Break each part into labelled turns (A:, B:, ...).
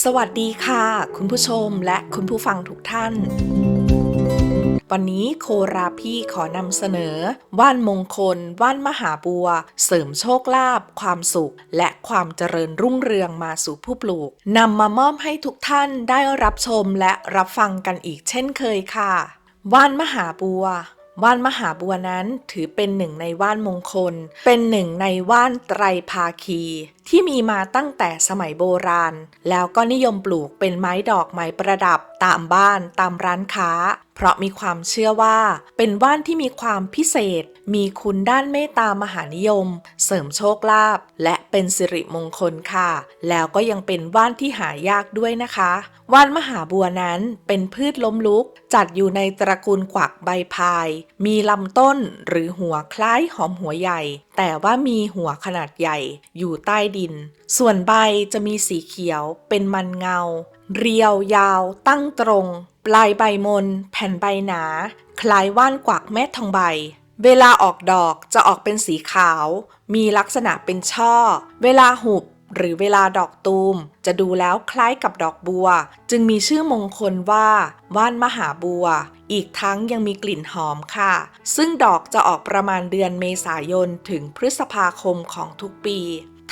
A: สวัสดีค่ะ คุณผู้ชมและคุณผู้ฟังทุกท่าน วันนี้โคราพี่ขอนำเสนอ ว่านมงคล ว่านมหาบัว เสริมโชคลาภความสุข และความเจริญรุ่งเรืองมาสู่ผู้ปลูกนำมามอบให้ทุกท่านได้รับชมและรับฟังกันอีกเช่นเคยค่ะ ว่านมหาบัวว่านมหาบัวนั้นถือเป็นหนึ่งในว่านมงคล เป็นหนึ่งในว่านไตรภาคีที่มีมาตั้งแต่สมัยโบราณ แล้วก็นิยมปลูกเป็นไม้ดอกไม้ประดับ ตามบ้านตามร้านค้า เพราะมีความเชื่อว่า เป็นว่านที่มีความพิเศษ มีคุณด้านเมตตามหานิยม เสริมโชคลาภและเป็นสิริมงคลค่ะ แล้วก็ยังเป็นว่านที่หายากด้วยนะคะ ว่านมหาบัวนั้นเป็นพืชล้มลุก จัดอยู่ในตระกูลกวักใบพาย มีลำต้นหรือหัวคล้ายหอมหัวใหญ่ แต่ว่ามีหัวขนาดใหญ่ อยู่ใต้ดิน ส่วนใบจะมีสีเขียวเป็นมันเงา เรียวยาว ตั้งตรง ปลายใบมน แผ่นใบหนา คล้ายว่านกวักแม่ทองใบ เวลาออกดอกจะออกเป็นสีขาว มีลักษณะเป็นช่อ เวลาหุบหรือเวลาดอกตูม จะดูแล้วคล้ายกับดอกบัว จึงมีชื่อมงคลว่า ว่านมหาบัว อีกทั้งยังมีกลิ่นหอมค่ะ ซึ่งดอกจะออกประมาณเดือนเมษายนถึงพฤษภาคมของทุกปี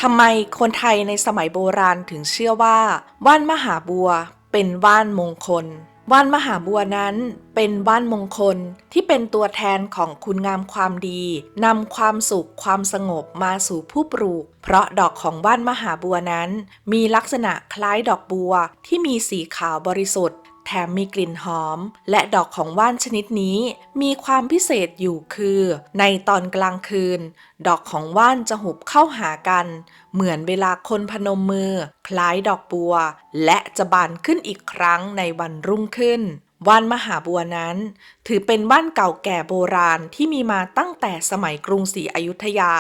A: ทำไมคนไทยในสมัยโบราณถึงเชื่อว่า ว่านมหาบัวเป็นว่านมงคล ว่านมหาบัวนั้นเป็นว่านมงคลที่เป็นตัวแทนของคุณงามความดีนำความสุขความสงบมาสู่ผู้ปลูก เพราะดอกของว่านมหาบัวนั้น มีลักษณะคล้ายดอกบัวที่มีสีขาวบริสุทธิ์ ถมมีกลิ่นหอม และดอกของว่านชนิดนี้ มีความพิเศษอยู่คือ ในตอนกลางคืน ดอกของว่านจะหุบเข้าหากัน เหมือนเวลาคนพนมมือ คล้ายดอกบัว และจะบานขึ้นอีกครั้งในวันรุ่งขึ้น ว่านมหาบัวนั้น ถือเป็นว่านเก่าแก่โบราณที่มีมาตั้งแต่สมัยกรุงศรีอยุธยา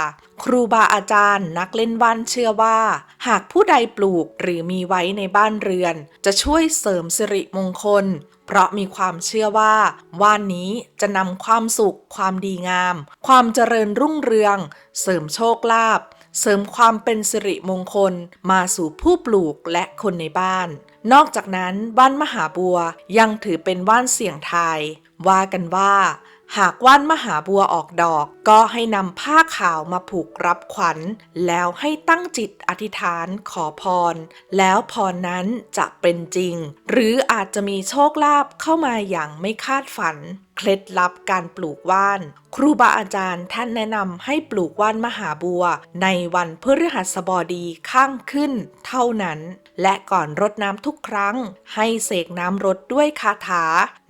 A: ครูบาอาจารย์นักเล่นว่านเชื่อว่า หากผู้ใดปลูกหรือมีไว้ในบ้านเรือน จะช่วยเสริมสิริมงคล เพราะมีความเชื่อว่า ว่านนี้จะนำความสุข ความดีงาม ความเจริญรุ่งเรือง เสริมโชคลาภ เสริมความเป็นสิริมงคลมาสู่ผู้ปลูกและคนในบ้าน นอกจากนั้นบ้านมหาบัวยังถือเป็นว่านเสี่ยงทาย ว่ากันว่า หากว่านมหาบัวออกดอก ก็ให้นำผ้าขาวมาผูกรับขวัญ แล้วให้ตั้งจิตอธิษฐานขอพร แล้วพรนั้นจะเป็นจริง หรืออาจจะมีโชคลาภเข้ามาอย่างไม่คาดฝัน เคล็ดลับการปลูกว่าน ครูบาอาจารย์ท่านแนะนำให้ปลูกว่านมหาบัว ในวันพฤหัสบดีข้างขึ้น เท่านั้น และก่อนรดน้ำทุกครั้ง ให้เสกน้ำรดด้วยคาถา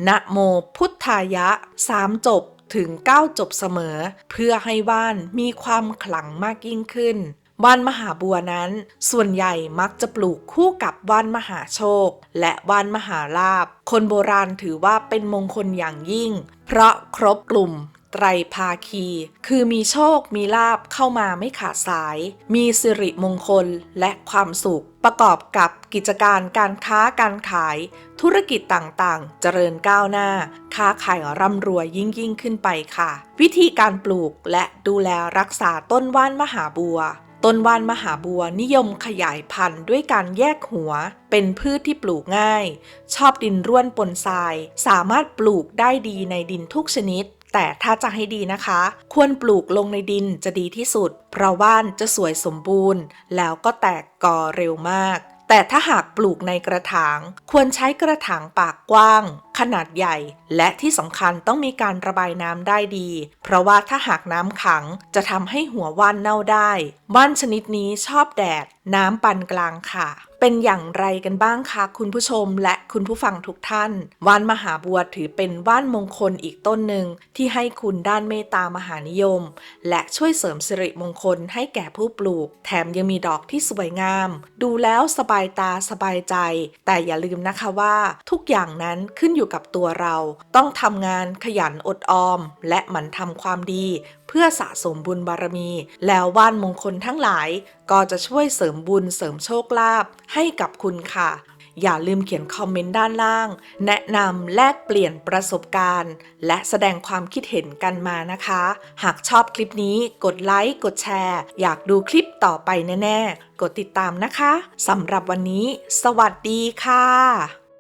A: นะโมพุทธายะ สามจบถึง 9 จบเสมอ เพื่อให้ว่านมีความขลังมากยิ่งขึ้นว่านมหาบัวนั้น ส่วนใหญ่มักจะปลูกคู่กับว่านมหาโชค และว่านมหาลาบ คนโบราณถือว่าเป็นมงคลอย่างยิ่ง เพราะครบกลุ่ม ไตรภาคี คือมีโชคมีลาบเข้ามาไม่ขาดสาย มีสิริมงคลและความสุข ประกอบกับกิจการการค้าการขาย ธุรกิจต่างๆ เจริญก้าวหน้า ค้าขายร่ำรวยยิ่งยิ่งขึ้นไปค่ะ วิธีการปลูกและดูแลรักษาต้นว่านมหาบัวต้นว่านมหาบัวนิยมขยายพันธุ์ด้วยการแยกหัว เป็นพืชที่ปลูกง่าย ชอบดินร่วนปนทราย สามารถปลูกได้ดีในดินทุกชนิด แต่ถ้าจะให้ดีนะคะ ควรปลูกลงในดินจะดีที่สุด เพราะว่านจะสวยสมบูรณ์ แล้วก็แตกกอเร็วมาก แต่ถ้าหากปลูกในกระถาง ควรใช้กระถางปากกว้าง ขนาดใหญ่ และที่สำคัญต้องมีการระบายน้ำได้ดี เพราะว่าถ้าหากน้ำขังจะทำให้หัวว่านเน่าได้ ว่านชนิดนี้ชอบแดด น้ำปานกลางค่ะ เป็นอย่างไรกันบ้างคะคุณผู้ชมและคุณผู้ฟังทุกท่าน ว่านมหาบัวถือเป็นว่านมงคลอีกต้นหนึ่งที่ให้คุณด้านเมตตามหานิยม และช่วยเสริมสิริมงคลให้แก่ผู้ปลูก แถมยังมีดอกที่สวยงาม ดูแล้วสบายตาสบายใจ แต่อย่าลืมนะคะว่า ทุกอย่างนั้นขึ้นอยู่กับตัวเรา ต้องทำงานขยันอดออม และหมั่นทำความดี เพื่อสะสมบุญบารมี แล้วว่านมงคลทั้งหลาย ก็จะช่วยเสริมบุญเสริมโชคลาภให้กับคุณค่ะ อย่าลืมเขียนคอมเมนต์ด้านล่าง แนะนำแลกเปลี่ยนประสบการณ์ และแสดงความคิดเห็นกันมานะคะ หากชอบคลิปนี้กดไลค์กดแชร์ อยากดูคลิปต่อไปแน่ๆ กดติดตามนะคะสำหรับวันนี้ สวัสดีค่ะ